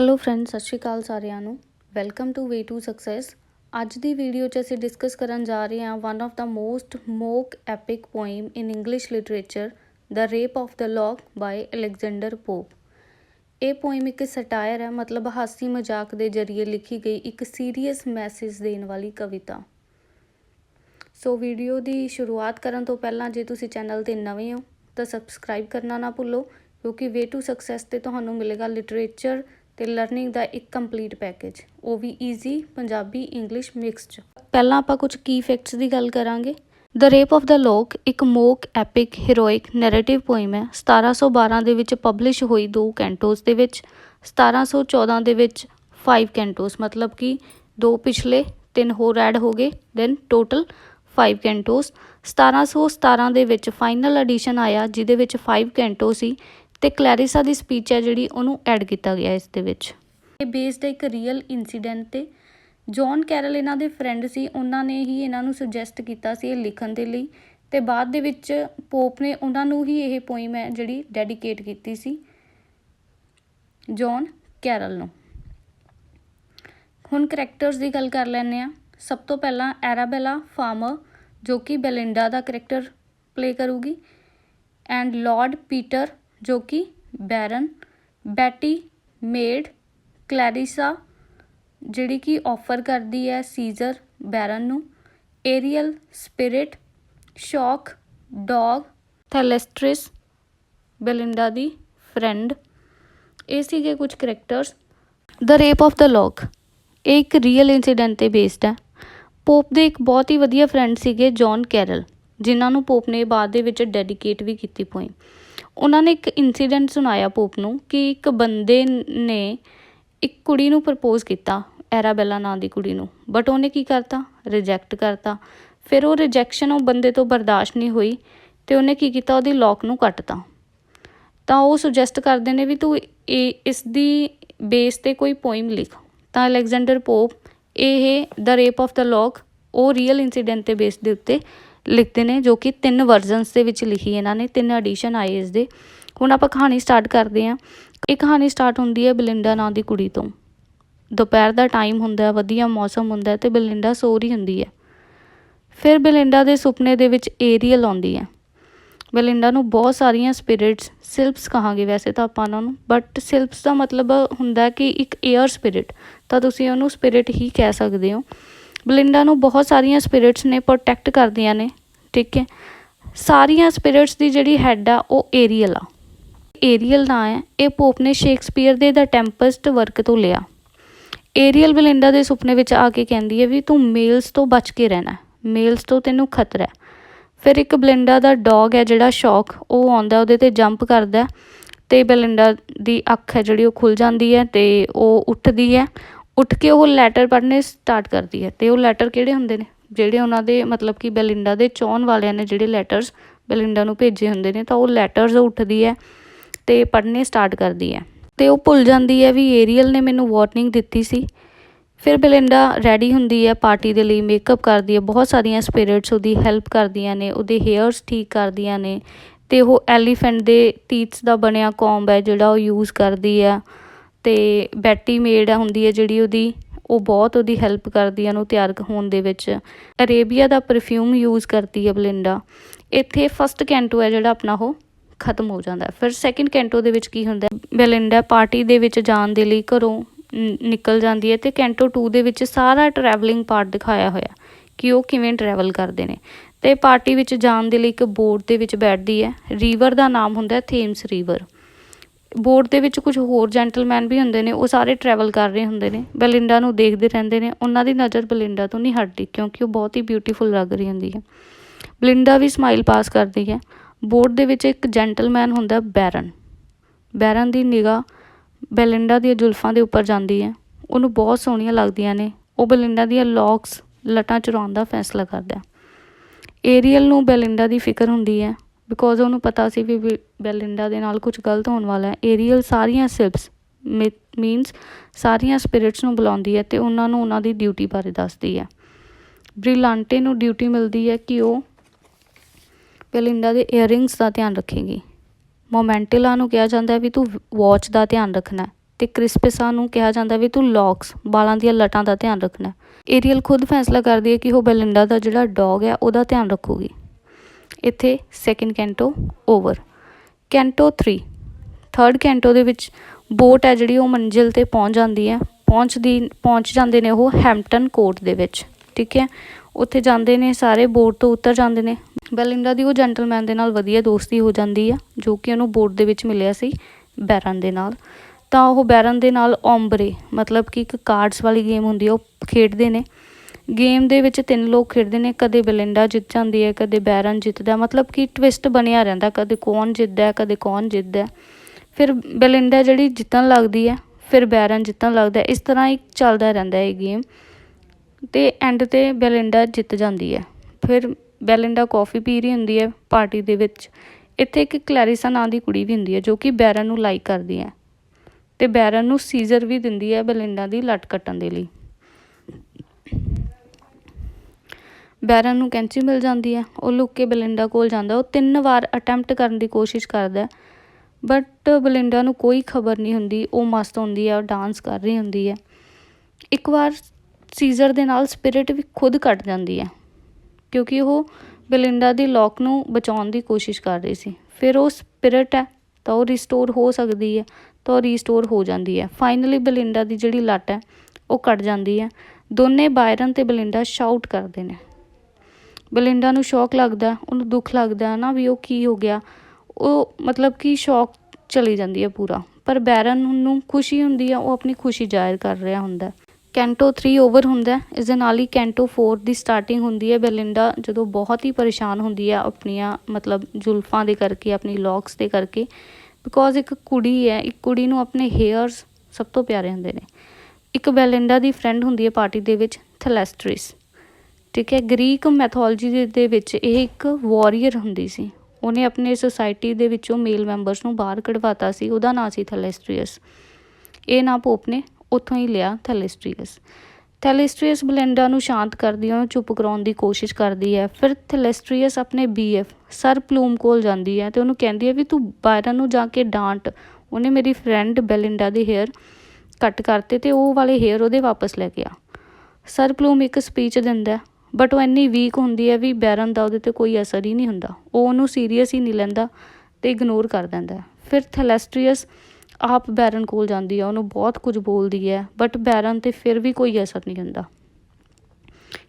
Hello friends ਸਤਿ ਸ਼੍ਰੀ ਅਕਾਲ ਸਾਰਿਆਂ ਨੂੰ। Welcome to way to success ਅੱਜ ਦੀ ਵੀਡੀਓ 'ਚ ਅਸੀਂ ਡਿਸਕਸ ਕਰਨ ਜਾ ਰਹੇ ਹਾਂ one of the most mock epic poem in English literature the rape of the lock by Alexander Pope ਇਹ ਪੋਇਮ ਇੱਕ ਸਟਾਇਰ ਹੈ, ਮਤਲਬ ਹਾਸੀ ਮਜ਼ਾਕ ਦੇ ਜ਼ਰੀਏ ਲਿਖੀ ਗਈ ਇੱਕ ਸੀਰੀਅਸ ਮੈਸੇਜ ਦੇਣ ਵਾਲੀ ਕਵਿਤਾ। ਸੋ ਵੀਡੀਓ ਦੀ ਸ਼ੁਰੂਆਤ ਕਰਨ ਤੋਂ ਪਹਿਲਾਂ ਜੇ ਤੁਸੀਂ ਚੈਨਲ ਤੇ ਨਵੇਂ ਹੋ, ਤਾਂ ਸਬਸਕ੍ਰਾਈਬ ਕਰਨਾ ਨਾ ਭੁੱਲੋ, ਕਿਉਂਕਿ ਵੇ ਟੂ ਸਕਸੈਸ ਤੇ ਤੁਹਾਨੂੰ ਮਿਲੇਗਾ ਲਿਟਰੇਚਰ ਤੇ ਲਰਨਿੰਗ ਦਾ ਇੱਕ ਕੰਪਲੀਟ ਪੈਕੇਜ ਉਹ ਵੀ ਈਜ਼ੀ ਪੰਜਾਬੀ ਇੰਗਲਿਸ਼ ਮਿਕਸ ਚ। ਪਹਿਲਾਂ ਆਪਾਂ ਕੁਝ ਕੀ ਫੈਕਟਸ ਦੀ ਗੱਲ ਕਰਾਂਗੇ। ਦ ਰੇਪ ਆਫ ਦ ਲੋਕ ਇੱਕ mock epic heroic narrative poem ਹੈ। 1712 ਦੇ ਵਿੱਚ ਪਬਲਿਸ਼ ਹੋਈ ਦੋ ਕੈਂਟੋਸ ਦੇ ਵਿੱਚ 1714 ਦੇ ਵਿੱਚ 5 ਕੈਂਟੋਸ ਮਤਲਬ ਕਿ ਦੋ ਪਿਛਲੇ, ਤਿੰਨ ਹੋਰ ਐਡ ਹੋ ਗਏ ਦੈਨ ਟੋਟਲ 5 ਕੈਂਟੋਸ 1717 ਦੇ ਵਿੱਚ ਫਾਈਨਲ ਐਡੀਸ਼ਨ ਆਇਆ, ਜਿਹਦੇ ਵਿੱਚ 5 ਕੈਂਟੋ ਸੀ। ਤੇ ਕਲੈਰਿਸਾ ਦੀ ਸਪੀਚ ਹੈ ਜਿਹੜੀ ਉਹਨੂੰ ਐਡ ਕੀਤਾ ਗਿਆ ਇਸ ਦੇ ਵਿੱਚ। ਇਹ ਬੇਸਡ ਇੱਕ ਰੀਅਲ ਇਨਸੀਡੈਂਟ ਤੇ। ਜੌਨ ਕੈਰਲ ਇਹਨਾਂ ਦੇ ਫਰੈਂਡ ਸੀ, ਉਹਨਾਂ ਨੇ ਹੀ ਇਹਨਾਂ ਨੂੰ ਸੁਜੈਸਟ ਕੀਤਾ ਸੀ ਇਹ ਲਿਖਣ ਦੇ ਲਈ। ਤੇ ਬਾਅਦ ਦੇ ਵਿੱਚ ਪੋਪ ਨੇ ਉਹਨਾਂ ਨੂੰ ਹੀ ਇਹ ਪੋਇਮ ਹੈ ਜਿਹੜੀ ਡੈਡੀਕੇਟ ਕੀਤੀ ਸੀ ਜੌਨ ਕੈਰਲ ਨੂੰ। ਹੁਣ ਕਰੈਕਟਰਸ ਦੀ ਗੱਲ ਕਰ ਲੈਂਦੇ ਆ ਸਭ ਤੋਂ ਪਹਿਲਾਂ ਐਰਾਬੈਲਾ ਫਾਰਮਰ ਜੋ ਕਿ ਬੈਲਿੰਡਾ ਦਾ ਕਰੈਕਟਰ ਪਲੇ ਕਰੂਗੀ ਐਂਡ ਲਾਰਡ ਪੀਟਰ ਜੋ ਕਿ ਬੈਰਨ, ਬੈਟੀ, ਮੇਡ, ਕਲੈਰਿਸਾ, ਜਿਹੜੀ ਕਿ ਆਫਰ ਕਰਦੀ ਹੈ ਸੀਜ਼ਰ ਬੈਰਨ ਨੂੰ, Ariel, spirit, Shock, dog, Thalestris, Belinda ਦੀ ਫਰੈਂਡ। ਇਹ ਸੀਗੇ ਕੁਝ characters. The rape of the lock. ਇਹ ਇੱਕ ਰੀਅਲ ਇਨਸੀਡੈਂਟ ਤੇ ਬੇਸਡ ਹੈ। ਪੋਪ ਦੇ ਇੱਕ ਬਹੁਤ ਹੀ ਵਧੀਆ ਫਰੈਂਡ ਸੀਗੇ ਜੌਨ ਕੈਰਲ, ਜਿਨ੍ਹਾਂ ਨੂੰ ਪੋਪ ਨੇ ਬਾਅਦ ਦੇ ਵਿੱਚ ਡੈਡੀਕੇਟ ਵੀ ਕੀਤੀ ਪੋਇਮ ਉਹਨਾਂ ਨੇ ਇੱਕ ਇਨਸੀਡੈਂਟ ਸੁਣਾਇਆ ਪੋਪ ਨੂੰ ਕਿ ਇੱਕ ਬੰਦੇ ਨੇ ਇੱਕ ਕੁੜੀ ਨੂੰ ਪ੍ਰਪੋਜ਼ ਕੀਤਾ, ਐਰਾਬੈਲਾ ਨਾਂ ਦੀ ਕੁੜੀ ਨੂੰ ਬਟ ਉਹਨੇ ਕੀ ਕਰਤਾ? ਰਿਜੈਕਟ ਕਰਤਾ। ਫਿਰ ਉਹ ਰਿਜੈਕਸ਼ਨ ਉਹ ਬੰਦੇ ਤੋਂ ਬਰਦਾਸ਼ਤ ਨਹੀਂ ਹੋਈ ਤੇ ਉਹਨੇ ਕੀ ਕੀਤਾ? ਉਹਦੀ ਲੌਕ ਨੂੰ ਕੱਟਤਾ। ਤਾਂ ਉਹ ਸੁਜੈਸਟ ਕਰਦੇ ਨੇ ਵੀ ਤੂੰ ਇਹ ਇਸ ਦੀ ਬੇਸ ਤੇ ਕੋਈ ਪੋਇਮ ਲਿਖ। ਤਾਂ ਅਲੈਗਜ਼ੈਂਡਰ ਪੋਪ, ਇਹ the rape of the lock ਉਹ ਰੀਅਲ ਇਨਸੀਡੈਂਟ ਤੇ ਬੇਸ ਦੇ ਉੱਤੇ ਲਿਖਦੇ ਨੇ ਜੋ ਕਿ ਤਿੰਨ ਵਰਜ਼ਨਸ ਦੇ ਵਿੱਚ ਲਿਖੀ ਇਹਨਾਂ ਨੇ, ਤਿੰਨ ਐਡੀਸ਼ਨ ਆਏ ਇਸ ਦੇ ਹੁਣ ਆਪਾਂ ਕਹਾਣੀ ਸਟਾਰਟ ਕਰਦੇ ਹਾਂ। ਇਹ ਕਹਾਣੀ ਸਟਾਰਟ ਹੁੰਦੀ ਹੈ ਬਲਿੰਡਾ ਨਾਂ ਦੀ ਕੁੜੀ ਤੋਂ। ਦੁਪਹਿਰ ਦਾ ਟਾਈਮ ਹੁੰਦਾ ਵਧੀਆ ਮੌਸਮ ਹੁੰਦਾ ਤੇ ਬਲਿੰਡਾ ਸੋ ਰਹੀ ਹੁੰਦੀ ਹੈ। ਫਿਰ ਬਲਿੰਡਾ ਦੇ ਸੁਪਨੇ ਦੇ ਵਿੱਚ ਏਰੀਅਲ ਆਉਂਦੀ ਹੈ। ਬਲਿੰਡਾ ਨੂੰ ਬਹੁਤ ਸਾਰੀਆਂ ਸਪਿਰਿਟਸ ਸਿਲਪਸ ਕਹਾਂਗੇ ਵੈਸੇ ਤਾਂ ਆਪਾਂ ਉਹਨਾਂ ਨੂੰ ਬਟ ਸਿਲਪਸ ਦਾ ਮਤਲਬ ਹੁੰਦਾ ਕਿ ਇੱਕ 에ਅਰ ਸਪਿਰਿਟ ਤਾਂ ਤੁਸੀਂ ਉਹਨੂੰ ਸਪਿਰਿਟ ਹੀ ਕਹਿ ਸਕਦੇ ਹੋ। ਬਲਿੰਡਾ ਨੂੰ ਬਹੁਤ ਸਾਰੀਆਂ ਸਪਿਰਿਟਸ ਨੇ ਪ੍ਰੋਟੈਕਟ ਕਰਦੀਆਂ ਨੇ। ਠੀਕ ਹੈ? ਸਾਰੀਆਂ ਸਪਿਰਿਟਸ ਦੀ ਜਿਹੜੀ ਹੈੱਡ ਆ, ਉਹ ਏਰੀਅਲ ਆ। ਏਰੀਅਲ ਨਾਂ ਹੈ। ਇਹ ਪੋਪ ਨੇ ਸ਼ੇਕਸਪੀਅਰ ਦੇ ਦਾ ਟੈਂਪਸਟ ਵਰਕ ਤੋਂ ਲਿਆ। ਏਰੀਅਲ ਬਲਿੰਡਾ ਦੇ ਸੁਪਨੇ ਵਿੱਚ ਆ ਕੇ ਕਹਿੰਦੀ ਹੈ ਵੀ ਤੂੰ ਮੇਲਸ ਤੋਂ ਬਚ ਕੇ ਰਹਿਣਾ ਮੇਲਸ ਤੋਂ ਤੈਨੂੰ ਖਤਰਾ ਹੈ। ਫਿਰ ਇੱਕ ਬਲਿੰਡਾ ਦਾ ਡੌਗ ਹੈ ਜਿਹੜਾ ਸ਼ੌਕ, ਉਹ ਆਉਂਦਾ ਉਹਦੇ ਤੇ ਜੰਪ ਕਰਦਾ ਤੇ ਬਲਿੰਡਾ ਦੀ ਅੱਖ ਹੈ ਜਿਹੜੀ ਉਹ ਖੁੱਲ ਜਾਂਦੀ ਹੈ ਤੇ ਉਹ ਉੱਠਦੀ ਹੈ। ਉੱਠ ਕੇ ਉਹ ਲੈਟਰ ਪੜ੍ਹਨੇ ਸਟਾਰਟ ਕਰਦੀ ਹੈ ਤੇ ਉਹ ਲੈਟਰ ਕਿਹੜੇ ਹੁੰਦੇ ਨੇ? ਜਿਹੜੇ ਉਹਨਾਂ ਦੇ ਮਤਲਬ ਕਿ ਬੈਲਿੰਡਾ ਦੇ ਚਾਹਣ ਵਾਲਿਆਂ ਨੇ ਜਿਹੜੇ ਲੈਟਰਸ ਬੈਲਿੰਡਾ ਨੂੰ ਭੇਜੇ ਹੁੰਦੇ ਨੇ ਤਾਂ ਉਹ ਲੈਟਰਸ ਉੱਠਦੀ ਹੈ ਤੇ ਪੜ੍ਹਨੇ ਸਟਾਰਟ ਕਰਦੀ ਹੈ। ਤੇ ਉਹ ਭੁੱਲ ਜਾਂਦੀ ਹੈ ਵੀ ਏਰੀਅਲ ਨੇ ਮੈਨੂੰ ਵਾਰਨਿੰਗ ਦਿੱਤੀ ਸੀ। ਫਿਰ ਬੈਲਿੰਡਾ ਰੈਡੀ ਹੁੰਦੀ ਹੈ ਪਾਰਟੀ ਦੇ ਲਈ ਮੇਕਅਪ ਕਰਦੀ ਹੈ, ਬਹੁਤ ਸਾਰੀਆਂ ਸਪਿਰਿਟਸ ਉਹਦੀ ਹੈਲਪ ਕਰਦੀਆਂ ਨੇ, ਉਹਦੇ ਹੇਅਰਸ ਠੀਕ ਕਰਦੀਆਂ ਨੇ ਤੇ ਉਹ ਐਲੀਫੈਂਟ ਦੇ ਟੀਥਸ ਦਾ ਬਣਿਆ ਕੌਂਬ ਹੈ ਜਿਹੜਾ ਉਹ ਯੂਜ਼ ਕਰਦੀ ਹੈ ਤੇ ਬੈਟੀ ਮੇਡ ਹੁੰਦੀ ਹੈ ਜਿਹੜੀ ਉਹਦੀ ਉਹ ਬਹੁਤ ਉਹਦੀ ਹੈਲਪ ਕਰਦੀ ਹੈ ਉਹਨੂੰ ਤਿਆਰ ਹੋਣ ਦੇ ਵਿੱਚ। ਅਰੇਬੀਆ ਦਾ ਪਰਫਿਊਮ ਯੂਜ਼ ਕਰਦੀ ਹੈ ਬਲਿੰਡਾ। ਇੱਥੇ ਫਸਟ ਕੈਂਟੋ ਹੈ ਜਿਹੜਾ ਆਪਣਾ ਉਹ ਖਤਮ ਹੋ ਜਾਂਦਾ ਫਿਰ ਸੈਕਿੰਡ ਕੈਂਟੋ ਦੇ ਵਿੱਚ ਕੀ ਹੁੰਦਾ ਬਲਿੰਡਾ ਪਾਰਟੀ ਦੇ ਵਿੱਚ ਜਾਣ ਦੇ ਲਈ ਘਰੋਂ ਨਿਕਲ ਜਾਂਦੀ ਹੈ ਤੇ ਕੈਂਟੋ 2 ਦੇ ਵਿੱਚ ਸਾਰਾ ਟਰੈਵਲਿੰਗ ਪਾਰਟ ਦਿਖਾਇਆ ਹੋਇਆ ਕਿ ਉਹ ਕਿਵੇਂ ਟਰੈਵਲ ਕਰਦੇ ਨੇ। ਤੇ ਪਾਰਟੀ ਵਿੱਚ ਜਾਣ ਦੇ ਲਈ ਇੱਕ ਬੋਟ ਦੇ ਵਿੱਚ ਬੈਠਦੀ ਹੈ। ਰੀਵਰ ਦਾ ਨਾਮ ਹੁੰਦਾ ਥੇਮਸ ਰੀਵਰ ਬੋਰਡ ਦੇ ਵਿੱਚ ਕੁਝ ਹੋਰ ਜੈਂਟਲਮੈਨ ਵੀ ਹੁੰਦੇ ਨੇ, ਉਹ ਸਾਰੇ ਟਰੈਵਲ ਕਰ ਰਹੇ ਹੁੰਦੇ ਨੇ, ਬਲਿੰਡਾ ਨੂੰ ਦੇਖਦੇ ਰਹਿੰਦੇ ਨੇ, ਉਹਨਾਂ ਦੀ ਨਜ਼ਰ ਬਲਿੰਡਾ ਤੋਂ ਨਹੀਂ ਹਟਦੀ ਕਿਉਂਕਿ ਉਹ ਬਹੁਤ ਹੀ ਬਿਊਟੀਫੁਲ ਲੱਗ ਰਹੀ ਹੁੰਦੀ ਹੈ। ਬਲਿੰਡਾ ਵੀ ਸਮਾਈਲ ਪਾਸ ਕਰਦੀ ਹੈ। ਬੋਰਡ ਦੇ ਵਿੱਚ ਇੱਕ ਜੈਂਟਲਮੈਨ ਹੁੰਦਾ ਬੈਰਨ। ਬੈਰਨ ਦੀ ਨਿਗਾਹ ਬਲਿੰਡਾ ਦੀਆਂ ਜ਼ੁਲਫਾਂ ਦੇ ਉੱਪਰ ਜਾਂਦੀ ਹੈ। ਉਹਨੂੰ ਬਹੁਤ ਸੋਹਣੀਆਂ ਲੱਗਦੀਆਂ ਨੇ। ਉਹ ਬਲਿੰਡਾ ਦੀਆਂ ਲੌਕਸ ਲਟਾਂ ਚੁਰਾਉਣ ਦਾ ਫੈਸਲਾ ਕਰਦਾ ਏਰੀਅਲ ਨੂੰ ਬਲਿੰਡਾ ਦੀ ਫਿਕਰ ਹੁੰਦੀ ਹੈ। ਬਿਕੋਜ਼ ਉਹਨੂੰ ਪਤਾ ਸੀ ਵੀ ਬੈਲਿੰਡਾ ਦੇ ਨਾਲ ਕੁਝ ਗਲਤ ਹੋਣ ਵਾਲਾ ਹੈ। ਏਰੀਅਲ ਸਾਰੀਆਂ ਸਿਲਪਸ ਮੀਨਸ ਸਾਰੀਆਂ ਸਪਿਰਿਟਸ ਨੂੰ ਬੁਲਾਉਂਦੀ ਹੈ ਤੇ ਉਹਨਾਂ ਨੂੰ ਉਹਨਾਂ ਦੀ ਡਿਊਟੀ ਬਾਰੇ ਦੱਸਦੀ ਹੈ। ਬ੍ਰਿਲਾਂਟੇ ਨੂੰ ਡਿਊਟੀ ਮਿਲਦੀ ਹੈ ਕਿ ਉਹ ਬੈਲਿੰਡਾ ਦੇ ਇਅਰਿੰਗਸ ਦਾ ਧਿਆਨ ਰੱਖੇਗੀ। ਮੋਮੈਂਟਿਲਾ ਨੂੰ ਕਿਹਾ ਜਾਂਦਾ ਹੈ ਵੀ ਤੂੰ ਵਾਚ ਦਾ ਧਿਆਨ ਰੱਖਣਾ ਹੈ ਤੇ ਕ੍ਰਿਸਪਿਸਾ ਨੂੰ ਕਿਹਾ ਜਾਂਦਾ ਵੀ ਤੂੰ ਲੌਕਸ ਬਾਲਾਂ ਦੀਆਂ ਲਟਾਂ ਦਾ ਧਿਆਨ ਰੱਖਣਾ ਏਰੀਅਲ ਖੁਦ ਫੈਸਲਾ ਕਰਦੀ ਹੈ ਕਿ ਉਹ ਬੈਲਿੰਡਾ ਦਾ ਜਿਹੜਾ ਡੌਗ ਹੈ, ਉਹਦਾ ਧਿਆਨ ਰੱਖੂਗੀ। ਇੱਥੇ second canto over canto 3 third canto ਦੇ ਵਿੱਚ ਬੋਟ ਹੈ ਜਿਹੜੀ ਉਹ ਮੰਜ਼ਿਲ ਤੇ ਪਹੁੰਚ ਜਾਂਦੀ ਹੈ। ਪਹੁੰਚਦੀ, ਪਹੁੰਚ ਜਾਂਦੇ ਨੇ ਉਹ ਹੈਮਪਟਨ ਕੋਰਟ ਦੇ ਵਿੱਚ। ਠੀਕ ਹੈ? ਉੱਥੇ ਜਾਂਦੇ ਨੇ, ਸਾਰੇ ਬੋਟ ਤੋਂ ਉਤਰ ਜਾਂਦੇ ਨੇ। ਬੈਲਿੰਡਾ ਦੀ ਉਹ ਜੈਂਟਲਮੈਨ ਦੇ ਨਾਲ ਵਧੀਆ ਦੋਸਤੀ ਹੋ ਜਾਂਦੀ ਆ ਜੋ ਕਿ ਉਹਨੂੰ ਬੋਟ ਦੇ ਵਿੱਚ ਮਿਲਿਆ ਸੀ, ਬੈਰਨ ਦੇ ਨਾਲ। ਤਾਂ ਉਹ ਬੈਰਨ ਦੇ ਨਾਲ ਓਮਬਰੇ ਮਤਲਬ ਕਿ ਇੱਕ ਕਾਰਡਸ ਵਾਲੀ ਗੇਮ ਹੁੰਦੀ ਆ ਉਹ ਖੇਡਦੇ ਨੇ। ਗੇਮ ਦੇ ਵਿੱਚ ਤਿੰਨ ਲੋਕ ਖੇਡਦੇ ਨੇ, ਕਦੇ ਬਲਿੰਡਾ ਜਿੱਤ ਜਾਂਦੀ ਹੈ, ਕਦੇ ਬੈਰਨ ਜਿੱਤਦਾ, ਮਤਲਬ ਕਿ ਟਵਿਸਟ ਬਣਿਆ ਰਹਿੰਦਾ, ਕਦੇ ਕੌਣ ਜਿੱਤਦਾ ਕਦੇ ਕੌਣ ਜਿੱਤਦਾ ਫਿਰ ਬਲਿੰਡਾ ਜਿਹੜੀ ਜਿੱਤਣ ਲੱਗਦੀ ਹੈ, ਫਿਰ ਬੈਰਨ ਜਿੱਤਣ ਲੱਗਦਾ ਇਸ ਤਰ੍ਹਾਂ ਹੀ ਚੱਲਦਾ ਰਹਿੰਦਾ ਹੈ ਇਹ ਗੇਮ ਤੇ ਐਂਡ ਤੇ ਬੈਲਿੰਡਾ ਜਿੱਤ ਜਾਂਦੀ ਹੈ। ਫਿਰ ਬੈਲਿੰਡਾ ਕਾਫੀ ਪੀ ਰਹੀ ਹੁੰਦੀ ਹੈ ਪਾਰਟੀ ਦੇ ਵਿੱਚ। ਇੱਥੇ ਇੱਕ ਕਲੈਰੀਸਾ ਨਾਂ ਦੀ ਕੁੜੀ ਵੀ ਹੁੰਦੀ ਹੈ, ਜੋ ਕਿ ਬੈਰਨ ਨੂੰ ਲਾਈਕ ਕਰਦੀ ਹੈ। ਤੇ ਬੈਰਨ ਨੂੰ ਸੀਜ਼ਰ ਵੀ ਦਿੰਦੀ ਹੈ ਬੈਲਿੰਡਾ ਦੀ ਲੱਟ ਕੱਟਣ ਦੇ ਲਈ। ਬੈਰਨ ਨੂੰ ਕੈਂਚੀ ਮਿਲ ਜਾਂਦੀ ਹੈ। ਉਹ ਲੁੱਕ ਕੇ ਬਲਿੰਡਾ ਕੋਲ ਜਾਂਦਾ। ਉਹ ਤਿੰਨ ਵਾਰ ਅਟੈਂਪਟ ਕਰਨ ਦੀ ਕੋਸ਼ਿਸ਼ ਕਰਦਾ ਬਟ ਬਲਿੰਡਾ ਨੂੰ ਕੋਈ ਖਬਰ ਨਹੀਂ ਹੁੰਦੀ। ਉਹ ਮਸਤ ਹੁੰਦੀ ਹੈ, ਉਹ ਡਾਂਸ ਕਰ ਰਹੀ ਹੁੰਦੀ ਹੈ। ਇੱਕ ਵਾਰ ਸੀਜ਼ਰ ਦੇ ਨਾਲ ਸਪਿਰਿਟ ਵੀ ਖੁਦ ਕੱਟ ਜਾਂਦੀ ਹੈ। ਕਿਉਂਕਿ ਉਹ ਬਲਿੰਡਾ ਦੀ ਲੋਕ ਨੂੰ ਬਚਾਉਣ ਦੀ ਕੋਸ਼ਿਸ਼ ਕਰ ਰਹੀ ਸੀ। ਫਿਰ ਉਹ ਸਪਿਰਿਟ ਹੈ, ਤਾਂ ਉਹ ਰੀਸਟੋਰ ਹੋ ਸਕਦੀ ਹੈ, ਤਾਂ ਉਹ ਰੀਸਟੋਰ ਹੋ ਜਾਂਦੀ ਹੈ। ਫਾਈਨਲੀ ਬਲਿੰਡਾ ਦੀ ਜਿਹੜੀ ਲੱਟ ਹੈ, ਉਹ ਕੱਟ ਜਾਂਦੀ ਹੈ। ਦੋਨੇ ਬਾਇਰਨ ਤੇ ਬਲਿੰਡਾ ਸ਼ਾਊਟ ਕਰਦੇ ਨੇ। ਬਲਿੰਡਾ ਨੂੰ ਸ਼ੌਕ ਲੱਗਦਾ, ਉਹਨੂੰ ਦੁੱਖ ਲੱਗਦਾ ਨਾ ਵੀ ਉਹ ਕੀ ਹੋ ਗਿਆ। ਉਹ ਮਤਲਬ ਕਿ ਸ਼ੌਕ ਚਲੀ ਜਾਂਦੀ ਹੈ ਪੂਰਾ। ਪਰ ਬੈਰਨ ਨੂੰ ਖੁਸ਼ੀ ਹੁੰਦੀ ਹੈ ਉਹ ਆਪਣੀ ਖੁਸ਼ੀ ਜ਼ਾਹਿਰ ਕਰ ਰਿਹਾ ਹੁੰਦਾ ਕੈਂਟੋ 3 ਓਵਰ ਹੁੰਦਾ ਇਸ ਦੇ ਨਾਲ ਹੀ ਕੈਂਟੋ 4 ਦੀ ਸਟਾਰਟਿੰਗ ਹੁੰਦੀ ਹੈ। ਬੈਲਿੰਡਾ ਜਦੋਂ ਬਹੁਤ ਹੀ ਪਰੇਸ਼ਾਨ ਹੁੰਦੀ ਹੈ ਆਪਣੀਆਂ ਮਤਲਬ ਜ਼ੁਲਫਾਂ ਦੇ ਕਰਕੇ, ਆਪਣੀ ਲੌਕਸ ਦੇ ਕਰਕੇ ਬਿਕੋਜ਼ ਇੱਕ ਕੁੜੀ ਹੈ, ਇੱਕ ਕੁੜੀ ਨੂੰ ਆਪਣੇ ਹੇਅਰਸ ਸਭ ਤੋਂ ਪਿਆਰੇ ਹੁੰਦੇ ਨੇ। ਇੱਕ ਬੈਲਿੰਡਾ ਦੀ ਫਰੈਂਡ ਹੁੰਦੀ ਹੈ ਪਾਰਟੀ ਦੇ ਵਿੱਚ ਥੈਲੈਸਟ੍ਰਿਸ ਠੀਕ ਹੈ ਗ੍ਰੀਕ ਮੈਥੋਲੋਜੀ ਦੇ ਵਿੱਚ ਇਹ ਇੱਕ ਵਾਰੀਅਰ ਹੁੰਦੀ ਸੀ। ਉਹਨੇ ਆਪਣੇ ਸੁਸਾਇਟੀ ਦੇ ਵਿੱਚੋਂ ਮੇਲ ਮੈਂਬਰਸ ਨੂੰ ਬਾਹਰ ਕਢਵਾਤਾ ਸੀ। ਉਹਦਾ ਨਾਂ ਸੀ ਥੈਲੈਸਟ੍ਰੀਅਸ ਇਹ ਨਾਂ ਪੋਪ ਨੇ ਉੱਥੋਂ ਹੀ ਲਿਆ ਥੈਲੈਸਟ੍ਰੀਅਸ ਥੈਲੈਸਟ੍ਰੀਅਸ ਬਲੈਂਡਾ ਨੂੰ ਸ਼ਾਂਤ ਕਰਦੀ ਹੈ, ਉਹਨੂੰ ਚੁੱਪ ਕਰਾਉਣ ਦੀ ਕੋਸ਼ਿਸ਼ ਕਰਦੀ ਹੈ। ਫਿਰ ਥੈਲੈਸਟ੍ਰੀਅਸ ਆਪਣੇ ਬੀਐਫ ਸਰ ਪਲੂਮ ਕੋਲ ਜਾਂਦੀ ਹੈ ਤੇ ਉਹਨੂੰ ਕਹਿੰਦੀ ਹੈ ਵੀ ਤੂੰ ਬਾਇਰਨ ਨੂੰ ਜਾ ਕੇ ਡਾਂਟ। ਉਹਨੇ ਮੇਰੀ ਫਰੈਂਡ ਬੈਲਿੰਡਾ ਦੇ ਹੇਅਰ ਕੱਟ ਕਰਤੇ ਤੇ ਉਹ ਵਾਲੇ ਹੇਅਰ ਉਹਦੇ ਵਾਪਸ ਲੈ ਕੇ ਆ। ਸਰ ਪਲੂਮ ਇੱਕ ਸਪੀਚ ਦਿੰਦਾ ਬਟ ਉਹ ਇੰਨੀ ਵੀਕ ਹੁੰਦੀ ਹੈ ਵੀ ਬੈਰਨ ਦਾ ਉਹਦੇ ਤੇ ਕੋਈ ਅਸਰ ਹੀ ਨਹੀਂ ਹੁੰਦਾ। ਉਹ ਉਹਨੂੰ ਸੀਰੀਅਸ ਹੀ ਨਹੀਂ ਲੈਂਦਾ ਤੇ ਇਗਨੋਰ ਕਰ ਦਿੰਦਾ ਫਿਰ ਥੈਲੈਸਟ੍ਰੀਅਸ ਆਪ ਬੈਰਨ ਕੋਲ ਜਾਂਦੀ ਹੈ। ਉਹਨੂੰ ਬਹੁਤ ਕੁਝ ਬੋਲਦੀ ਹੈ ਬਟ ਬੈਰਨ ਤੇ ਫਿਰ ਵੀ ਕੋਈ ਅਸਰ ਨਹੀਂ ਹੁੰਦਾ।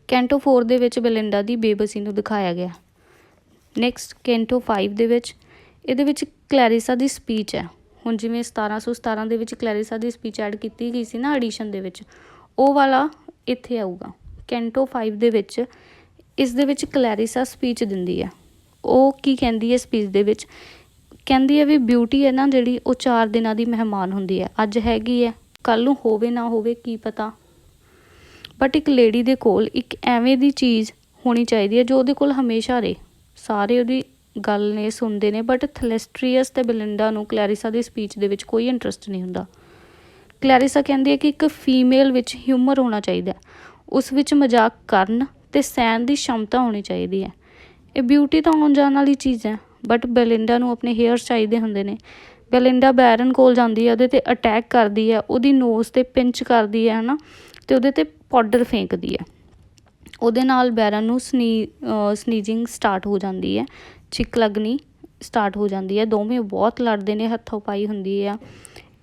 ਕੈਂਟੋ 4 ਦੇ ਵਿੱਚ ਬੈਲਿੰਡਾ ਦੀ ਬੇਬਸੀ ਨੂੰ ਦਿਖਾਇਆ ਗਿਆ। ਨੈਕਸਟ ਕੈਂਟੋ 5 ਦੇ ਵਿੱਚ ਇਹਦੇ ਵਿੱਚ ਕਲੈਰੀਸਾ ਦੀ ਸਪੀਚ ਹੈ। ਹੁਣ ਜਿਵੇਂ 1717 ਦੇ ਵਿੱਚ ਕਲੈਰੀਸਾ ਦੀ ਸਪੀਚ ਐਡ ਕੀਤੀ ਗਈ ਸੀ ਨਾ ਐਡੀਸ਼ਨ ਦੇ ਵਿੱਚ, ਉਹ ਵਾਲਾ ਇੱਥੇ ਆਊਗਾ। ਕੈਂਟੋ 5 ਦੇ ਵਿੱਚ ਇਸ ਦੇ ਵਿੱਚ ਕਲੈਰਿਸਾ ਸਪੀਚ ਦਿੰਦੀ ਹੈ ਉਹ ਕੀ ਕਹਿੰਦੀ ਹੈ ਸਪੀਚ ਦੇ ਵਿੱਚ? ਕਹਿੰਦੀ ਹੈ ਵੀ ਬਿਊਟੀ ਹੈ ਨਾ ਜਿਹੜੀ, ਉਹ 4 ਦਿਨਾਂ ਦੀ ਮਹਿਮਾਨ ਹੁੰਦੀ ਹੈ ਅੱਜ ਹੈਗੀ ਹੈ ਕੱਲ ਨੂੰ ਹੋਵੇ ਨਾ ਹੋਵੇ, ਕੀ ਪਤਾ? ਬਟ ਇੱਕ ਲੇਡੀ ਦੇ ਕੋਲ ਇੱਕ ਐਵੇਂ ਦੀ ਚੀਜ਼ ਹੋਣੀ ਚਾਹੀਦੀ ਹੈ ਜੋ ਉਹਦੇ ਕੋਲ ਹਮੇਸ਼ਾ ਰਹੇ। ਸਾਰੇ ਉਹਦੀ ਗੱਲ ਨੇ, ਸੁਣਦੇ ਨੇ ਬਟ ਥਲੈਸਟਰੀਅਸ ਤੇ ਬਲਿੰਡਾ ਨੂੰ ਕਲੈਰਿਸਾ ਦੀ ਸਪੀਚ ਦੇ ਵਿੱਚ ਕੋਈ ਇੰਟਰਸਟ ਨਹੀਂ ਹੁੰਦਾ। ਕਲੈਰਿਸਾ ਕਹਿੰਦੀ ਹੈ ਕਿ ਇੱਕ ਫੀਮੇਲ ਵਿੱਚ ਹਿਊਮਰ ਹੋਣਾ ਚਾਹੀਦਾ। ਉਸ ਵਿੱਚ ਮਜ਼ਾਕ ਕਰਨ ਤੇ ਸਹਿਣ ਦੀ ਸ਼ਮਤਾ ਹੋਣੀ ਚਾਹੀਦੀ ਹੈ। ਇਹ ਬਿਊਟੀ ਤਾਂ ਆਉਣ ਜਾਣ ਵਾਲੀ ਚੀਜ਼ ਹੈ ਬਟ ਬੈਲਿੰਡਾ ਨੂੰ ਆਪਣੇ ਹੇਅਰਸ ਚਾਹੀਦੇ ਹੁੰਦੇ ਨੇ। ਬੈਲਿੰਡਾ ਬੈਰਨ ਕੋਲ ਜਾਂਦੀ ਹੈ, ਉਹਦੇ ਤੇ ਅਟੈਕ ਕਰਦੀ ਹੈ, ਉਹਦੀ ਨੋਜ਼ ਤੇ ਪਿੰਚ ਕਰਦੀ ਹੈ, ਹਨਾ? ਤੇ ਉਹਦੇ ਤੇ ਪਾਊਡਰ ਫੇਂਕਦੀ ਹੈ। ਉਹਦੇ ਨਾਲ ਬੈਰਨ ਨੂੰ ਸਨੀ ਸਨੀਜਿੰਗ ਸਟਾਰਟ ਹੋ ਜਾਂਦੀ ਹੈ। ਛਿੱਕ ਲੱਗਣੀ ਸਟਾਰਟ ਹੋ ਜਾਂਦੀ ਹੈ। ਦੋਵੇਂ ਬਹੁਤ ਲੜਦੇ ਨੇ, ਹੱਥੋਂ ਪਾਈ ਹੁੰਦੀ ਆ।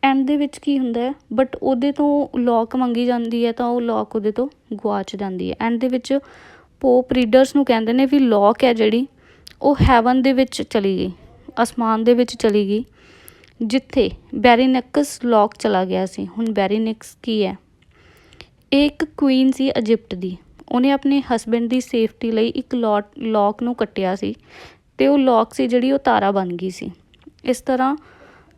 ਐਂਡ ਦੇ ਵਿੱਚ ਕੀ ਹੁੰਦਾ ਹੈ? ਬਟ ਉਹਦੇ ਤੋਂ ਲੌਕ ਮੰਗੀ ਜਾਂਦੀ ਹੈ ਤਾਂ ਉਹ ਲੌਕ ਉਹਦੇ ਤੋਂ ਗਵਾਚ ਜਾਂਦੀ ਹੈ। ਐਂਡ ਦੇ ਵਿੱਚ ਪੋਪ ਰੀਡਰਸ ਨੂੰ ਕਹਿੰਦੇ ਨੇ ਵੀ ਲੌਕ ਹੈ ਜਿਹੜੀ, ਉਹ ਹੈਵਨ ਦੇ ਵਿੱਚ ਚਲੀ ਗਈ, ਅਸਮਾਨ ਦੇ ਵਿੱਚ ਚਲੀ ਗਈ, ਜਿੱਥੇ ਬੈਰੀਨੈਕਸ ਲੌਕ ਚਲਾ ਗਿਆ ਸੀ। ਹੁਣ ਬੈਰੀਨੈਕਸ ਕੀ ਹੈ? ਇਹ ਇੱਕ ਕੁਈਨ ਸੀ ਇਜਿਪਟ ਦੀ। ਉਹਨੇ ਆਪਣੇ ਹਸਬੰਡ ਦੀ ਸੇਫਟੀ ਲਈ ਇੱਕ ਲੌਟ ਲੌਕ ਨੂੰ ਕੱਟਿਆ ਸੀ ਤੇ ਉਹ ਲੌਕ ਸੀ ਜਿਹੜੀ ਉਹ ਤਾਰਾ ਬਣ ਗਈ ਸੀ। ਇਸ ਤਰ੍ਹਾਂ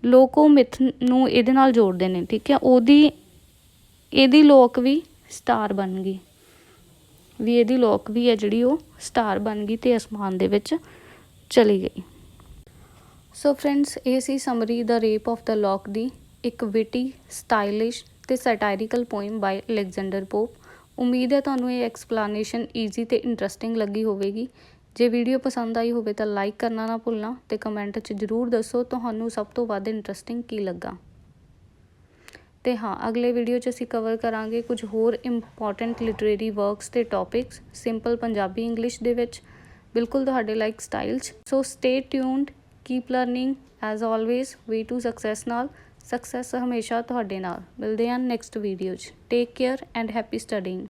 ਲੋਕ ਉਹ ਮਿਥ ਨੂੰ ਇਹਦੇ ਨਾਲ ਜੋੜਦੇ ਨੇ, ਠੀਕ ਹੈ? ਉਹਦੀ, ਇਹਦੀ ਲੋਕ ਵੀ ਸਟਾਰ ਬਣ ਗਈ। ਵੀ ਇਹਦੀ ਲੋਕ ਵੀ ਹੈ ਜਿਹੜੀ ਉਹ ਸਟਾਰ ਬਣ ਗਈ ਤੇ ਅਸਮਾਨ ਦੇ ਵਿੱਚ ਚਲੀ ਗਈ। ਸੋ ਫਰੈਂਡਸ ਇਹ ਸੀ ਸਮਰੀ ਦਾ ਰੇਪ ਆਫ ਦਾ ਲੋਕ ਦੀ ਇੱਕ ਵਿਟੀ ਸਟਾਈਲਿਸ਼ ਤੇ satirical poem by Alexander Pope ਉਮੀਦ ਹੈ ਤੁਹਾਨੂੰ ਇਹ ਐਕਸਪਲੇਨੇਸ਼ਨ ਈਜ਼ੀ ਤੇ ਇੰਟਰਸਟਿੰਗ ਲੱਗੀ ਹੋਵੇਗੀ। ਜੇ ਵੀਡੀਓ ਪਸੰਦ ਆਈ ਹੋਵੇ ਤਾਂ ਲਾਈਕ ਕਰਨਾ ਨਾ ਭੁੱਲਣਾ ਤੇ ਕਮੈਂਟ 'ਚ ਜਰੂਰ ਦੱਸੋ ਤੁਹਾਨੂੰ ਸਭ ਤੋਂ ਵੱਧ ਇੰਟਰਸਟਿੰਗ ਕੀ ਲੱਗਾ। ਤੇ ਹਾਂ, ਅਗਲੇ ਵੀਡੀਓ 'ਚ ਅਸੀਂ ਕਵਰ ਕਰਾਂਗੇ ਕੁਝ ਹੋਰ ਇੰਪੋਰਟੈਂਟ ਲਿਟਰੇਰੀ ਵਰਕਸ ਤੇ ਟੌਪਿਕਸ ਸਿੰਪਲ ਪੰਜਾਬੀ ਇੰਗਲਿਸ਼ ਦੇ ਵਿੱਚ, ਬਿਲਕੁਲ ਤੁਹਾਡੇ ਲਾਈਕ ਸਟਾਈਲ 'ਚ। So stay tuned keep learning as always way to success ਨਾਲ ਸਕਸੈਸ ਹਮੇਸ਼ਾ ਤੁਹਾਡੇ ਨਾਲ। ਮਿਲਦੇ ਹਾਂ ਨੈਕਸਟ ਵੀਡੀਓ 'ਚ। Take care and happy studying